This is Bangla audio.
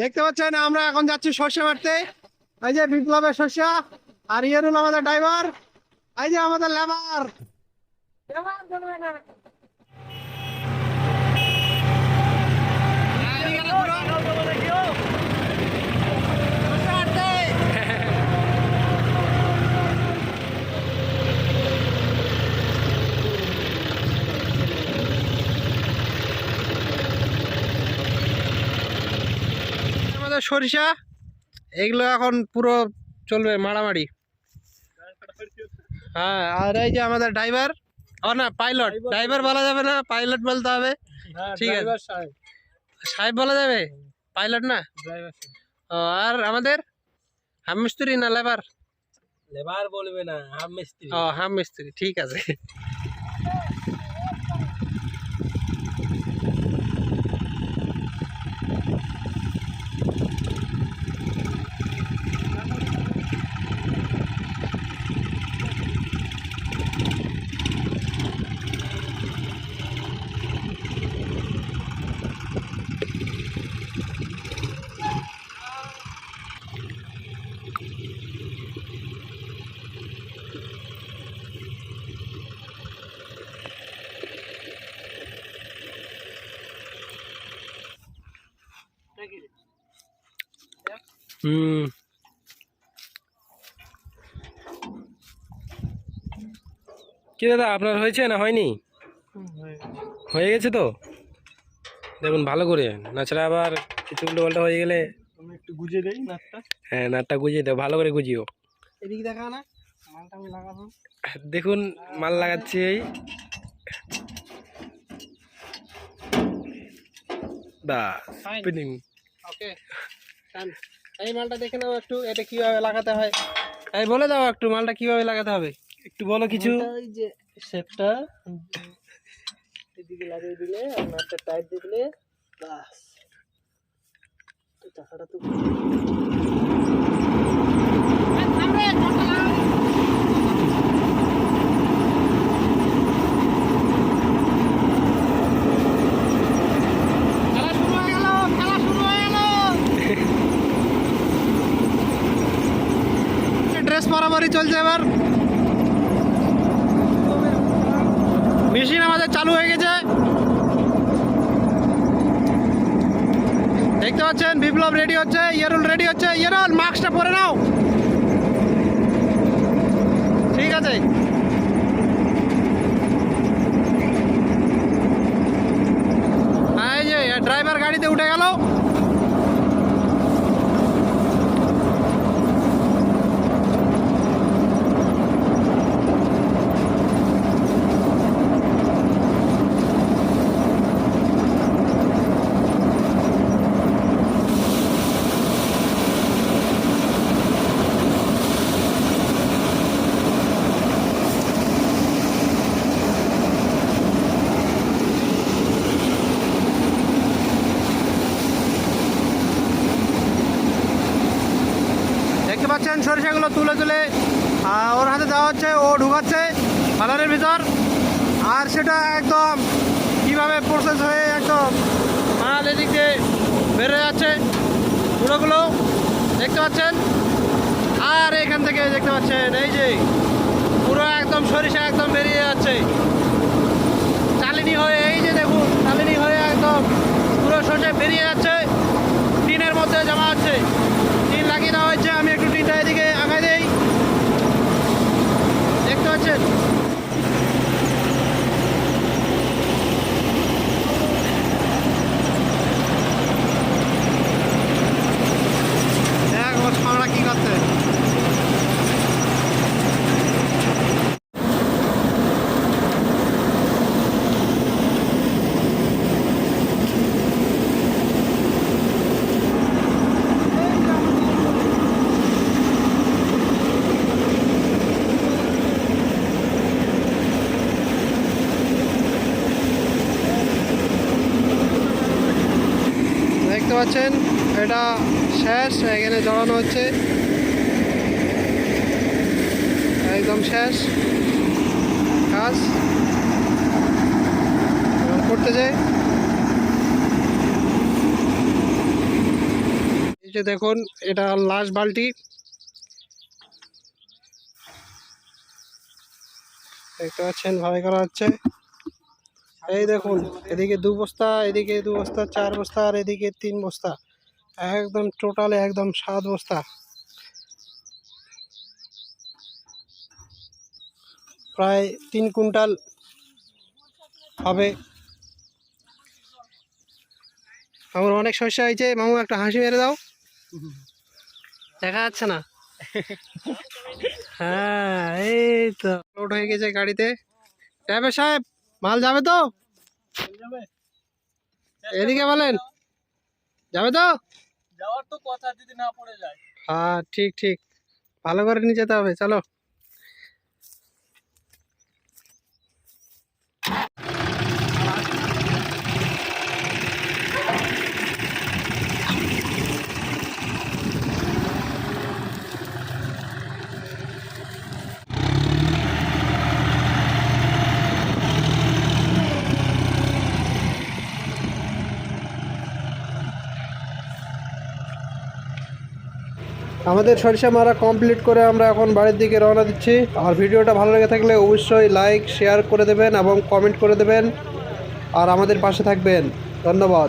দেখতে পাচ্ছেন, আমরা এখন যাচ্ছি সর্ষে মারতে। এই যে বিপ্লবের শস্য আর ইয়ারুল আমাদের ড্রাইভার এই যে আমাদের লেবার সরিষা এগুলো এখন পুরো চলবে মারামারি। হ্যাঁ আর এই যে আমাদের ড্রাইভার ও না পাইলট ড্রাইভার বলা যাবে না পাইলট বলতে হবে। ঠিক আছে। সাহেব। বলা যাবে? পাইলট না? ও আর আমাদের? হাম মিস্ত্রি না লেবার লেবার বলবে না হাফ মিস্ত্রি। ও হাম মিস্ত্রি ঠিক আছে। হুম কি দাদা আপনার হয়েছে না হয়নি? হয়ে গেছে তো? দেখুন ভালো করে। নাছাড়া আবার কিছু উল্টো পাল্টা হয়ে গেলে আমি একটু গুজে দেই নাটটা। হ্যাঁ নাটটা গুজিয়ে দাও ভালো করে গুজিও। এদিকে দেখা না মালটা আমি লাগাবো। দেখুন মাল লাগাচ্ছি এই। বাস ওকে ডান এই মালটা দেখে নাও একটু এটা কীভাবে লাগাতে হয়। এই বলে দাও একটু মালটা কীভাবে লাগাতে হবে? একটু বলো কিছু। ওই যে শেপটা এদিকে লাগিয়ে দিলে আর নাটটা টাইট দিয়ে দিলে বাস। তো টাকাটা তো খেলা শুরু হয়ে গেল খেলা শুরু হয়ে গেল ড্রেস বরাবরই চলছে এবার। মেশিন আমাদের চালু হয়ে গেছে। দেখতে পাচ্ছেন, বিপ্লব রেডি হচ্ছে, ইয়ারুল রেডি হচ্ছে। ইয়ারুল মাস্কটা পরে নাও। ঠিক আছে। ড্রাইভার গাড়িতে উঠে গেল দেখতে সরিষাগুলো তুলে তুলে ওর হাতে দেওয়া হচ্ছে, ও ঢুকাচ্ছে বাজারের ভিতর। আর সেটা একদম কীভাবে প্রসেস হয়ে একদম মাল এদিকে বেড়ে যাচ্ছে, পুরোগুলো দেখতে পাচ্ছেন? আর এখান থেকে দেখতে পাচ্ছেন, এই যে পুরো একদম সরিষা একদম বেরিয়ে যাচ্ছে। চালিনি হয়ে, এই যে দেখুন, চালিনি হয়ে একদম পুরো সরিষা বেরিয়ে যাচ্ছে টিনের মধ্যে জমা হচ্ছে টিন লাগিয়ে দেওয়া হয়েছে আমি একটু টিনটা এদিকে আগাই দেই দেখতে পাচ্ছেন দেখ ও ছাওড়া কি করছে দেখতে পাচ্ছেন। এটা শেষ, এখানে জড়ানো হচ্ছে। একদম শেষ। কাজ। করতে যাই। এই যে দেখুন, এটা লাস্ট বালতি। দেখতে পাচ্ছেন, ভালো করা হচ্ছে। এই দেখুন এদিকে দু বস্তা এদিকে দু বস্তা চার বস্তা আর এদিকে তিন বস্তা। একদম টোটালে একদম সাত বস্তা। প্রায় তিন কুইন্টাল হবে। আমার অনেক সমস্যা হয়েছে। মামু একটা হাসি মেরে দাও। দেখা যাচ্ছে না? হ্যাঁ এই তো। লোড হয়ে গেছে গাড়িতে। ড্রাইভার সাহেব মাল যাবে তো? এদিকে বলেন। যাবে তো? যাওয়ার তো কথা যদি না পড়ে যায়। হ্যাঁ ঠিক ঠিক। ভালো করে নিয়ে যেতে হবে চলো। আমাদের সরিষা মারা কমপ্লিট করে আমরা এখন বাড়ির দিকে রওনা দিচ্ছি। আর ভিডিওটা ভালো লেগে থাকলে অবশ্যই লাইক শেয়ার করে দেবেন এবং কমেন্ট করে দেবেন। আর আমাদের পাশে থাকবেন। ধন্যবাদ।